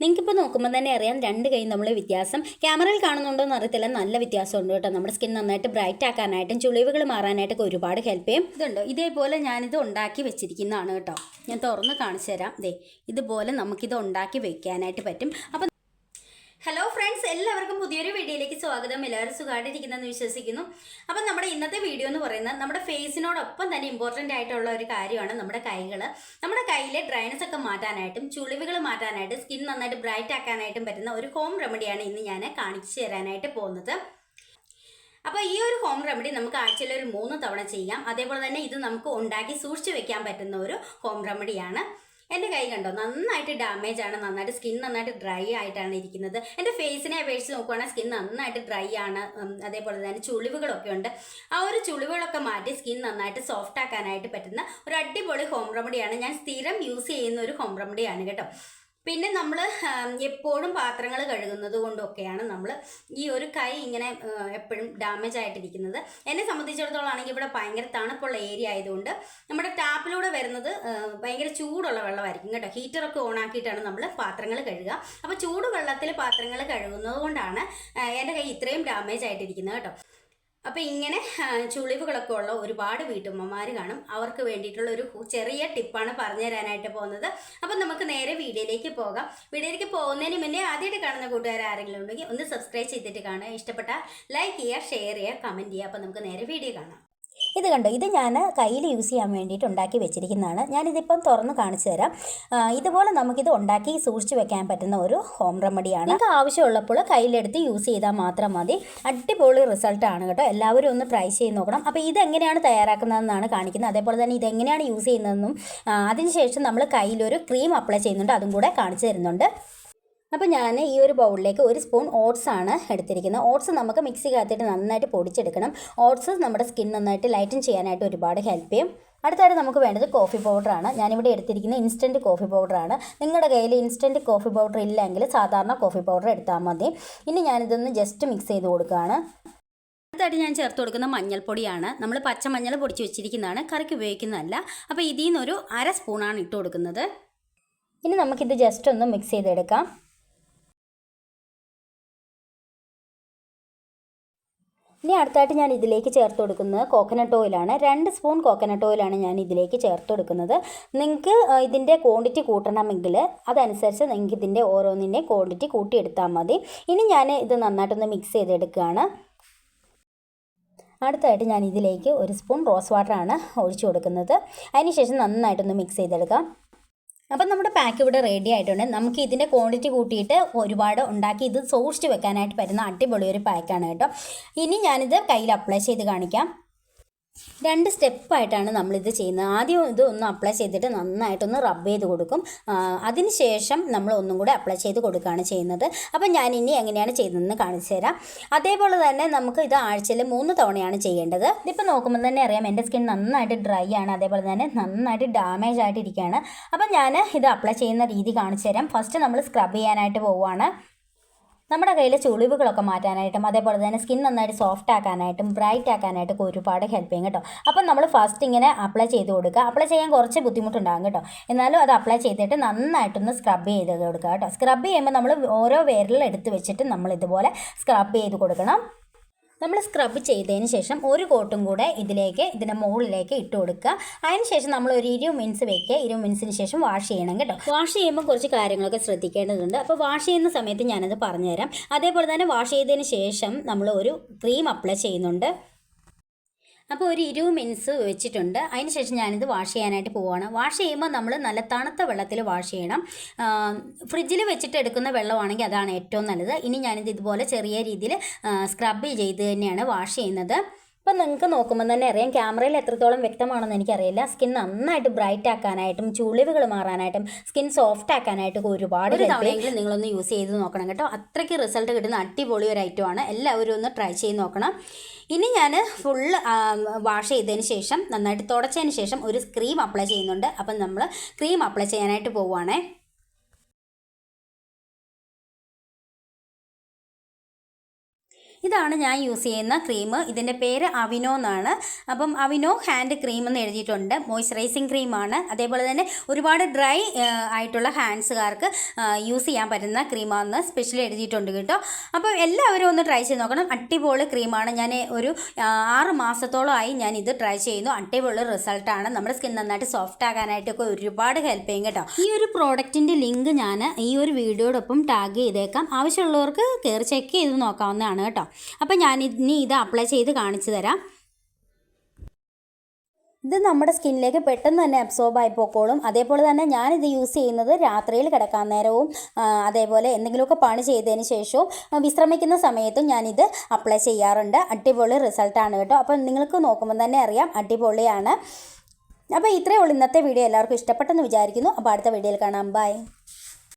നിങ്ങൾക്കിപ്പോൾ നോക്കുമ്പോൾ തന്നെ അറിയാം രണ്ട് കൈ നമ്മൾ വ്യത്യാസം. ക്യാമറയിൽ കാണുന്നുണ്ടോ എന്ന് അറിയത്തില്ല. നല്ല വ്യത്യാസമുണ്ട് കേട്ടോ. നമ്മുടെ സ്കിൻ നന്നായിട്ട് ബ്രൈറ്റ് ആക്കാനായിട്ടും ചുളിവുകൾ മാറാനായിട്ടൊക്കെ ഒരുപാട് ഹെൽപ്പ് ചെയ്യും. ഇതുണ്ടോ? ഇതേപോലെ ഞാനിത് ഉണ്ടാക്കി വെച്ചിരിക്കുന്നതാണ് കേട്ടോ. ഞാൻ തുറന്ന് കാണിച്ചു തരാം. ദേ ഇതുപോലെ നമുക്കിത് ഉണ്ടാക്കി വെക്കാനായിട്ട് പറ്റും. അപ്പം ഹലോ ഫ്രണ്ട്സ് എല്ലാവർക്കും പുതിയൊരു വീഡിയോയിലേക്ക് സ്വാഗതം. എല്ലാവരും സുഖമായിട്ടിരിക്കുന്നെന്ന് വിശ്വസിക്കുന്നു. അപ്പം നമ്മുടെ ഇന്നത്തെ വീഡിയോ എന്ന് പറയുന്നത് നമ്മുടെ ഫേസിനോടൊപ്പം തന്നെ ഇമ്പോർട്ടന്റ് ആയിട്ടുള്ള ഒരു കാര്യമാണ് നമ്മുടെ കൈകൾ നമ്മുടെ കയ്യിലെ ഡ്രൈനസ് ഒക്കെ മാറ്റാനായിട്ടും ചുളിവുകൾ മാറ്റാനായിട്ടും സ്കിൻ നന്നായിട്ട് ബ്രൈറ്റ് ആക്കാനായിട്ടും പറ്റുന്ന ഒരു ഹോം റെമഡിയാണ് ഇന്ന് ഞാൻ കാണിച്ചു തരാനായിട്ട് പോകുന്നത്. അപ്പോൾ ഈ ഒരു ഹോം റെമഡി നമുക്ക് ആഴ്ചയിൽ ഒരു മൂന്ന് തവണ ചെയ്യാം. അതേപോലെ തന്നെ ഇത് നമുക്ക് ഉണ്ടാക്കി സൂക്ഷിച്ചു വെക്കാൻ പറ്റുന്ന ഒരു ഹോം റെമഡിയാണ് എന്റെ കൈ കണ്ടോ? നന്നായിട്ട് ഡാമേജ് ആണ് നന്നായിട്ട് സ്കിൻ നന്നായിട്ട് ഡ്രൈ ആയിട്ടാണ് ഇരിക്കുന്നത്. എന്റെ ഫേസിനെ അപേക്ഷിച്ച് നോക്കുവാണെങ്കിൽ സ്കിൻ നന്നായിട്ട് ഡ്രൈ ആണ്. അതേപോലെ തന്നെ ചുളിവുകളൊക്കെ ഉണ്ട്. ആ ഒരു ചുളിവുകളൊക്കെ മാറ്റി സ്കിൻ നന്നായിട്ട് സോഫ്റ്റ് ആക്കാനായിട്ട് പറ്റുന്ന ഒരു അടിപൊളി ഹോം റെമഡിയാണ് ഞാൻ സ്ഥിരം യൂസ് ചെയ്യുന്ന ഒരു ഹോം റെമഡിയാണ് കേട്ടോ. പിന്നെ നമ്മൾ എപ്പോഴും പാത്രങ്ങൾ കഴുകുന്നത് കൊണ്ടൊക്കെയാണ് നമ്മൾ ഈ ഒരു കൈ ഇങ്ങനെ എപ്പോഴും ഡാമേജ് ആയിട്ടിരിക്കുന്നത്. എന്നെ സംബന്ധിച്ചിടത്തോളം ആണെങ്കിൽ ഇവിടെ ഭയങ്കര തണുപ്പുള്ള ഏരിയ ആയതുകൊണ്ട് നമ്മുടെ ടാപ്പിലൂടെ വരുന്നത് ഭയങ്കര ചൂടുള്ള വെള്ളമായിരിക്കും കേട്ടോ. ഹീറ്ററൊക്കെ ഓൺ ആക്കിയിട്ടാണ് നമ്മൾ പാത്രങ്ങൾ കഴുകുക. അപ്പോൾ ചൂടുവെള്ളത്തിൽ പാത്രങ്ങൾ കഴുകുന്നത് കൊണ്ടാണ് എന്റെ കൈ ഇത്രയും ഡാമേജ് ആയിട്ടിരിക്കുന്നത് കേട്ടോ. അപ്പോൾ ഇങ്ങനെ ചുളിവുകളൊക്കെ ഉള്ള ഒരുപാട് വീട്ടമ്മമാർ കാണും. അവർക്ക് വേണ്ടിയിട്ടുള്ള ഒരു ചെറിയ ടിപ്പാണ് പറഞ്ഞു തരാനായിട്ട് പോകുന്നത്. അപ്പം നമുക്ക് നേരെ വീഡിയോയിലേക്ക് പോകാം. വീഡിയോയിലേക്ക് പോകുന്നതിന് മുന്നേ ആദ്യമായിട്ട് കാണുന്ന കൂട്ടുകാർ ആരെങ്കിലും ഉണ്ടെങ്കിൽ ഒന്ന് സബ്സ്ക്രൈബ് ചെയ്തിട്ട് കാണുക. ഇഷ്ടപ്പെട്ടാൽ ലൈക്ക് ചെയ്യുക ഷെയർ ചെയ്യുക കമന്റ് ചെയ്യുക. അപ്പം നമുക്ക് നേരെ വീഡിയോ കാണാം. ഇത് കണ്ടോ ഇത് ഞാൻ കയ്യിൽ യൂസ് ചെയ്യാൻ വേണ്ടിയിട്ട് ഉണ്ടാക്കി വെച്ചിരിക്കുന്നതാണ്. ഞാനിതിപ്പം തുറന്ന് കാണിച്ചു തരാം. ഇതുപോലെ നമുക്കിത് ഉണ്ടാക്കി സൂക്ഷിച്ച് വെക്കാൻ പറ്റുന്ന ഒരു ഹോം റെമഡിയാണ് നിങ്ങൾക്ക് ആവശ്യമുള്ളപ്പോൾ കയ്യിലെടുത്ത് യൂസ് ചെയ്താൽ മാത്രം മതി. അടിപൊളി റിസൾട്ടാണ് കേട്ടോ. എല്ലാവരും ഒന്ന് ട്രൈ ചെയ്ത് നോക്കണം. അപ്പോൾ ഇതെങ്ങനെയാണ് തയ്യാറാക്കുന്നതെന്നാണ് കാണിക്കുന്നത്. അതേപോലെ തന്നെ ഇതെങ്ങനെയാണ് യൂസ് ചെയ്യുന്നതെന്നും അതിനുശേഷം നമ്മൾ കയ്യിലൊരു ക്രീം അപ്ലൈ ചെയ്യുന്നുണ്ട്. അതും കൂടെ കാണിച്ചു തരുന്നുണ്ട്. അപ്പോൾ ഞാൻ ഈ ഒരു ബൗളിലേക്ക് ഒരു സ്പൂൺ ഓട്സ് ആണ് എടുത്തിരിക്കുന്നത്. ഓട്സ് നമുക്ക് മിക്സിക്കകത്തിട്ട് നന്നായിട്ട് പൊടിച്ചെടുക്കണം. ഓട്സ് നമ്മുടെ സ്കിൻ നന്നായിട്ട് ലൈറ്റൻ ചെയ്യാനായിട്ട് ഒരുപാട് ഹെൽപ്പ് ചെയ്യും. അടുത്തായിട്ട് നമുക്ക് വേണ്ടത് കോഫി പൗഡറാണ് ഞാനിവിടെ എടുത്തിരിക്കുന്ന ഇൻസ്റ്റന്റ് കോഫി പൗഡറാണ് നിങ്ങളുടെ കയ്യിൽ ഇൻസ്റ്റന്റ് കോഫി പൗഡർ ഇല്ലെങ്കിൽ സാധാരണ കോഫി പൗഡർ എടുത്താൽ മതി. ഇനി ഞാനിതൊന്ന് ജസ്റ്റ് മിക്സ് ചെയ്ത് കൊടുക്കുകയാണ്. അടുത്തായിട്ട് ഞാൻ ചേർത്ത് കൊടുക്കുന്ന മഞ്ഞൾപ്പൊടിയാണ്. നമ്മൾ പച്ചമഞ്ഞൾ പൊടിച്ച് വെച്ചിരിക്കുന്നതാണ്. കറിക്ക് ഉപയോഗിക്കുന്നതല്ല. അപ്പോൾ ഇതിൽ നിന്നൊരു അര സ്പൂണാണ് ഇട്ട് കൊടുക്കുന്നത്. ഇനി നമുക്കിത് ജസ്റ്റ് ഒന്ന് മിക്സ് ചെയ്തെടുക്കാം. ഇനി അടുത്തായിട്ട് ഞാൻ ഇതിലേക്ക് ചേർത്ത് കൊടുക്കുന്നത് കോക്കനട്ട് ഓയിലാണ് രണ്ട് സ്പൂൺ കോക്കനട്ട് ഓയിലാണ് ഞാൻ ഇതിലേക്ക് ചേർത്ത് കൊടുക്കുന്നത്. നിങ്ങൾക്ക് ഇതിന്റെ ക്വാണ്ടിറ്റി കൂട്ടണമെങ്കിൽ അതനുസരിച്ച് നിങ്ങൾക്ക് ഇതിന്റെ ഓരോന്നിന്റെ ക്വാണ്ടിറ്റി കൂട്ടിയെടുത്താൽ മതി. ഇനി ഞാൻ ഇത് നന്നായിട്ടൊന്ന് മിക്സ് ചെയ്തെടുക്കുകയാണ്. അടുത്തായിട്ട് ഞാൻ ഇതിലേക്ക് ഒരു സ്പൂൺ റോസ് വാട്ടറാണ് ഒഴിച്ചു കൊടുക്കുന്നത്. അതിനുശേഷം നന്നായിട്ടൊന്ന് മിക്സ് ചെയ്തെടുക്കാം. അപ്പം നമ്മുടെ പാക്ക് ഇവിടെ റെഡി ആയിട്ടുണ്ട്. നമുക്ക് ഇതിന്റെ ക്വാണ്ടിറ്റി കൂട്ടിയിട്ട് ഒരുപാട് ഉണ്ടാക്കി ഇത് സൂക്ഷിച്ച് വെക്കാനായിട്ട് പറ്റുന്ന അടിപൊളി ഒരു പാക്കാണ് കേട്ടോ. ഇനി ഞാനിത് കയ്യിൽ അപ്ലൈ ചെയ്ത് കാണിക്കാം. രണ്ട് സ്റ്റെപ്പായിട്ടാണ് നമ്മളിത് ചെയ്യുന്നത്. ആദ്യം ഇത് ഒന്ന് അപ്ലൈ ചെയ്തിട്ട് നന്നായിട്ടൊന്ന് റബ്ബ് ചെയ്ത് കൊടുക്കും. അതിനുശേഷം നമ്മൾ ഒന്നും കൂടെ അപ്ലൈ ചെയ്ത് കൊടുക്കുകയാണ് ചെയ്യുന്നത്. അപ്പം ഞാൻ ഇനി എങ്ങനെയാണ് ചെയ്യുന്നതെന്ന് കാണിച്ചു തരാം. അതേപോലെ തന്നെ നമുക്ക് ഇത് ആഴ്ചയിൽ മൂന്ന് തവണയാണ് ചെയ്യേണ്ടത്. ഇതിപ്പോൾ നോക്കുമ്പോൾ തന്നെ അറിയാം എന്റെ സ്കിൻ നന്നായിട്ട് ഡ്രൈ ആണ്. അതേപോലെ തന്നെ നന്നായിട്ട് ഡാമേജ് ആയിട്ടിരിക്കുകയാണ്. അപ്പം ഞാൻ ഇത് അപ്ലൈ ചെയ്യുന്ന രീതി കാണിച്ചു തരാം. ഫസ്റ്റ് നമ്മൾ സ്ക്രബ് ചെയ്യാനായിട്ട് പോവുകയാണ്. നമ്മുടെ കയ്യിലെ ചുളിവുകളൊക്കെ മാറ്റാനായിട്ടും അതേപോലെ തന്നെ സ്കിൻ നന്നായിട്ട് സോഫ്റ്റ് ആക്കാനായിട്ടും ബ്രൈറ്റ് ആക്കാനായിട്ടൊക്കെ ഒരുപാട് ഹെൽപ്പ് ചെയ്യും കേട്ടോ. അപ്പം നമ്മൾ ഫസ്റ്റ് ഇങ്ങനെ അപ്ലൈ ചെയ്ത് കൊടുക്കുക. അപ്ലൈ ചെയ്യാൻ കുറച്ച് ബുദ്ധിമുട്ടുണ്ടാകും കേട്ടോ. എന്നാലും അത് അപ്ലൈ ചെയ്തിട്ട് നന്നായിട്ടൊന്ന് സ്ക്രബ് ചെയ്ത് കൊടുക്കുക കേട്ടോ. സ്ക്രബ് ചെയ്യുമ്പോൾ നമ്മൾ ഓരോ വേരിലും എടുത്ത് വെച്ചിട്ട് നമ്മൾ ഇതുപോലെ സ്ക്രബ് ചെയ്ത് കൊടുക്കണം. നമ്മൾ സ്ക്രബ് ചെയ്തതിന് ശേഷം ഒരു കോട്ടും കൂടെ ഇതിലേക്ക് ഇതിന്റെ മുകളിലേക്ക് ഇട്ട് കൊടുക്കുക. അതിന് ശേഷം നമ്മൾ ഒരു ഇരുപത് മിനിറ്റ്സ് വെക്കുക. ഇരുപത് മിനിറ്റ്സിന് ശേഷം വാഷ് ചെയ്യണം കേട്ടോ. വാഷ് ചെയ്യുമ്പോൾ കുറച്ച് കാര്യങ്ങളൊക്കെ ശ്രദ്ധിക്കേണ്ടതുണ്ട്. അപ്പോൾ വാഷ് ചെയ്യുന്ന സമയത്ത് ഞാനത് പറഞ്ഞുതരാം. അതേപോലെ തന്നെ വാഷ് ചെയ്തതിന് ശേഷം നമ്മൾ ഒരു ക്രീം അപ്ലൈ ചെയ്യുന്നുണ്ട്. അപ്പോൾ ഒരു ഇരുപത് മിനിറ്റ്സ് വെച്ചിട്ടുണ്ട്. അതിന് ശേഷം ഞാനിത് വാഷ് ചെയ്യാനായിട്ട് പോവുകയാണ് വാഷ് ചെയ്യുമ്പോൾ നമ്മൾ നല്ല തണുത്ത വെള്ളത്തിൽ വാഷ് ചെയ്യണം. ഫ്രിഡ്ജിൽ വെച്ചിട്ട് എടുക്കുന്ന വെള്ളമാണെങ്കിൽ അതാണ് ഏറ്റവും നല്ലത്. ഇനി ഞാനിത് ഇതുപോലെ ചെറിയ രീതിയിൽ സ്ക്രബ് ചെയ്ത് തന്നെയാണ് വാഷ് ചെയ്യുന്നത്. ഇപ്പം നിങ്ങൾക്ക് നോക്കുമ്പോൾ തന്നെ അറിയാം ക്യാമറയിൽ എത്രത്തോളം വ്യക്തമാണെന്ന് എനിക്കറിയില്ല. സ്കിൻ നന്നായിട്ട് ബ്രൈറ്റ് ആക്കാനായിട്ടും ചുളിവുകൾ മാറാനായിട്ടും സ്കിൻ സോഫ്റ്റ് ആക്കാനായിട്ടും ഒരുപാട് തവണയെങ്കിലും നിങ്ങളൊന്ന് യൂസ് ചെയ്ത് നോക്കണം കേട്ടോ. അത്രയ്ക്ക് റിസൾട്ട് കിട്ടുന്ന അടിപൊളി ഒരു ഐറ്റം ആണ്. എല്ലാവരും ഒന്ന് ട്രൈ ചെയ്ത് നോക്കണം. ഇനി ഞാൻ ഫുള്ള് വാഷ് ചെയ്തതിന് ശേഷം നന്നായിട്ട് തുടച്ചതിന് ശേഷം ഒരു ക്രീം അപ്ലൈ ചെയ്യുന്നുണ്ട്. അപ്പം നമ്മൾ ക്രീം അപ്ലൈ ചെയ്യാനായിട്ട് പോവുകയാണേ ഇതാണ് ഞാൻ യൂസ് ചെയ്യുന്ന ക്രീം. ഇതിന്റെ പേര് അവിനോ എന്നാണ്. അപ്പം അവിനോ ഹാൻഡ് ക്രീം എന്ന് എഴുതിയിട്ടുണ്ട്. മോയ്സ്ചറൈസിങ് ക്രീമാണ് അതേപോലെ തന്നെ ഒരുപാട് ഡ്രൈ ആയിട്ടുള്ള ഹാൻഡ്സുകാർക്ക് യൂസ് ചെയ്യാൻ പറ്റുന്ന ക്രീമാണെന്ന് സ്പെഷ്യലി എഴുതിയിട്ടുണ്ട് കേട്ടോ. അപ്പോൾ എല്ലാവരും ഒന്ന് ട്രൈ ചെയ്ത് നോക്കണം. അടിപൊളി ക്രീമാണ് ഞാൻ ഒരു ആറ് മാസത്തോളമായി ഞാൻ ഇത് ട്രൈ ചെയ്യുന്നു. അടിപൊളി റിസൾട്ടാണ് നമ്മുടെ സ്കിൻ നന്നായിട്ട് സോഫ്റ്റ് ആകാനായിട്ടൊക്കെ ഒരുപാട് ഹെൽപ്പ് ചെയ്യും കേട്ടോ. ഈ ഒരു പ്രോഡക്റ്റിന്റെ ലിങ്ക് ഞാൻ ഈ ഒരു വീഡിയോടൊപ്പം ടാഗ് ചെയ്തേക്കാം. ആവശ്യമുള്ളവർക്ക് കയറി ചെക്ക് ചെയ്ത് നോക്കാവുന്നതാണ് കേട്ടോ. അപ്പോൾ ഞാൻ ഇനി ഇത് അപ്ലൈ ചെയ്ത് കാണിച്ചു തരാം. ഇത് നമ്മുടെ സ്കിന്നിലേക്ക് പെട്ടെന്ന് തന്നെ അബ്സോർബ് ആയി പോക്കോളും. അതേപോലെ തന്നെ ഞാനിത് യൂസ് ചെയ്യുന്നത് രാത്രിയിൽ കിടക്കാൻ നേരവും അതേപോലെ എന്തെങ്കിലുമൊക്കെ പണി ചെയ്തതിന് ശേഷവും വിശ്രമിക്കുന്ന സമയത്തും ഞാനിത് അപ്ലൈ ചെയ്യാറുണ്ട്. അടിപൊളി റിസൾട്ടാണ് കേട്ടോ. അപ്പോൾ നിങ്ങൾക്ക് നോക്കുമ്പോൾ തന്നെ അറിയാം അടിപൊളിയാണ്. അപ്പോൾ ഇത്രയേ ഉള്ളൂ ഇന്നത്തെ വീഡിയോ എല്ലാവർക്കും ഇഷ്ടപ്പെട്ടെന്ന് വിചാരിക്കുന്നു. അപ്പോൾ അടുത്ത വീഡിയോയിൽ കാണാം. ബൈ